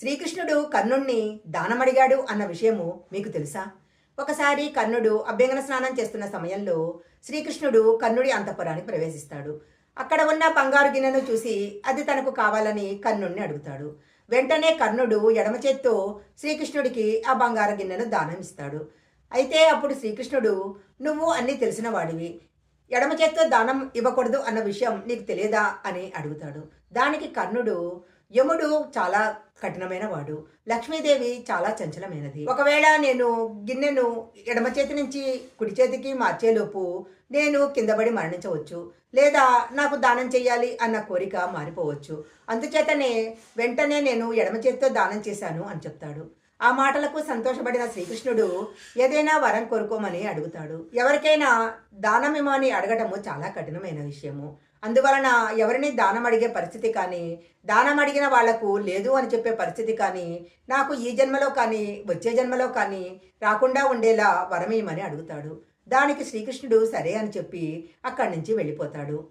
శ్రీకృష్ణుడు కర్ణుణ్ణి దానమడిగాడు అన్న విషయము మీకు తెలుసా? ఒకసారి కర్ణుడు అభ్యంగన స్నానం చేస్తున్న సమయంలో శ్రీకృష్ణుడు కర్ణుడి అంతఃపురానికి ప్రవేశిస్తాడు. అక్కడ ఉన్న బంగారు గిన్నెను చూసి అది తనకు కావాలని కర్ణుడిని అడుగుతాడు. వెంటనే కర్ణుడు ఎడమ చేత్తో శ్రీకృష్ణుడికి ఆ బంగారు గిన్నెను దానం ఇస్తాడు. అయితే అప్పుడు శ్రీకృష్ణుడు నువ్వు అన్నీ తెలిసిన వాడివి ఎడమ చేత్తో దానం ఇవ్వకూడదు అన్న విషయం నీకు తెలియదా? అని అడుగుతాడు. దానికి కర్ణుడు యముడు చాలా కఠినమైన వాడు. లక్ష్మీదేవి చాలా చంచలమైనది. ఒకవేళ నేను గిన్నెను ఎడమ చేతి నుంచి కుడి చేతికి మార్చేలోపు నేను కిందపడి మరణించవచ్చు లేదా నాకు దానం చేయాలి అన్న కోరిక మారిపోవచ్చు. అందుచేతనే వెంటనే నేను ఎడమ చేతితో దానం చేశాను అని చెప్తాడు. ఆ మాటలకు సంతోషపడిన శ్రీకృష్ణుడు ఏదైనా వరం కోరుకోమని అడుగుతాడు. ఎవరికైనా దానమిమని అడగటము చాలా కఠినమైన విషయము. అందువలన ఎవరిని దానం అడిగే పరిస్థితి కానీ దానం అడిగిన వాళ్ళకు లేదు అని చెప్పే పరిస్థితి కానీ నాకు ఈ జన్మలో కానీ వచ్చే జన్మలో కానీ రాకుండా ఉండేలా వరమేయమని అడుగుతాడు. దానికి శ్రీకృష్ణుడు సరే అని చెప్పి అక్కడి నుంచి వెళ్ళిపోతాడు.